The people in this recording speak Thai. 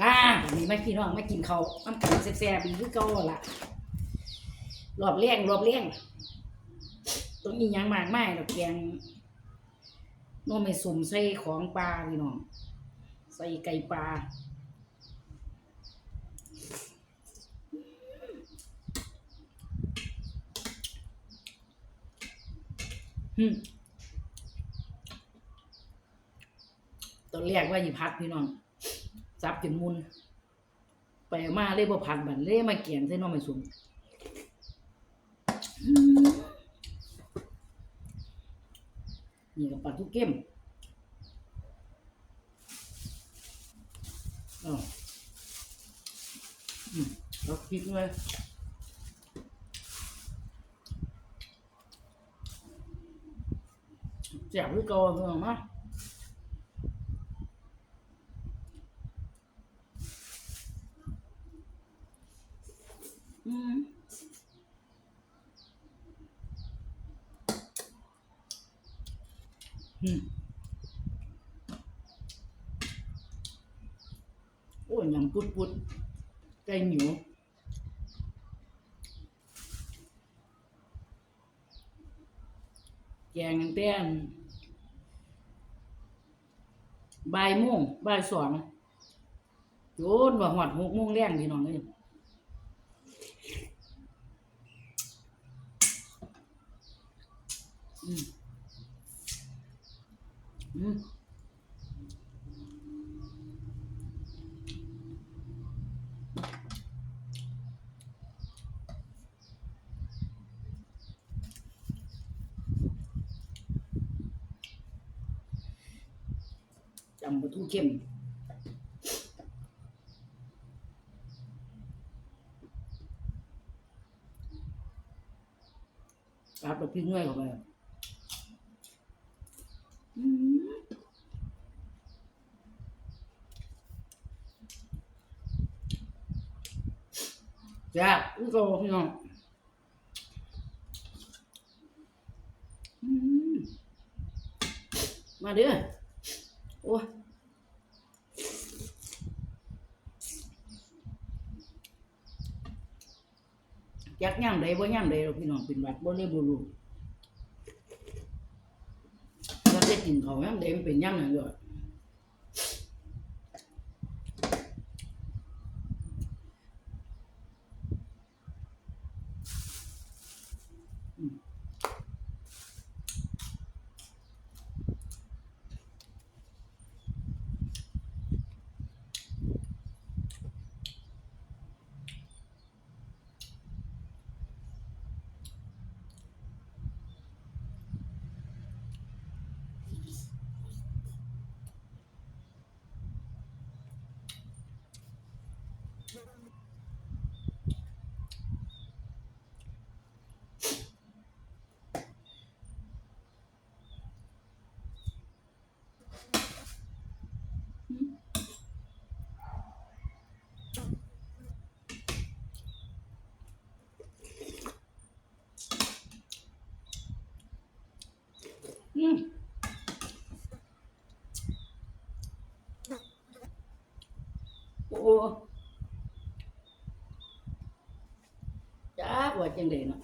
มาวันนี้ไม่พี่น้องไม่กินเขาวน้ำกันแซ่บๆอีคือเก่าล่ะรอบเลี้ยงรอบเลี้ยงต้องมียังมากไมายดอกแกงน้มไม่สมใส่ของปลาพี่น้อง ใส่ไก่ปลาอืมตอนแรกว่าอยู่พัดพี่น้อง ซับจนมุน ไปมาเลยบ่ผัดบันเลยมาเกียงใส่น้องไม่สุมอืมนี่กับปลาทุกเก้มอ้าวแล้วพริกเลยแจ่บคือเก่าเพิ่นมา อืมอืม โอ้ยยำปุดปุดไก่เหนียวแกงเต้นบ่ายโมงบ่ายสองโยนว่าหอดหกโมงแรงพี่น้องเลยอืม จำปลาทูเข้มปลาปลาพริกเงื่อยเข้าไป อืมแซ่บอุ้ยโตพี่น้องอืมมาเด้อโอ้ย กย่ำใดบ่ย่ำใดหรอกพี่น้องเป็นหวัดบ่เลยบ่รู้ว่าจะกินเขาวย่ำใดมันเป็นย่ำนั่นด้วย โอ้จ้าว่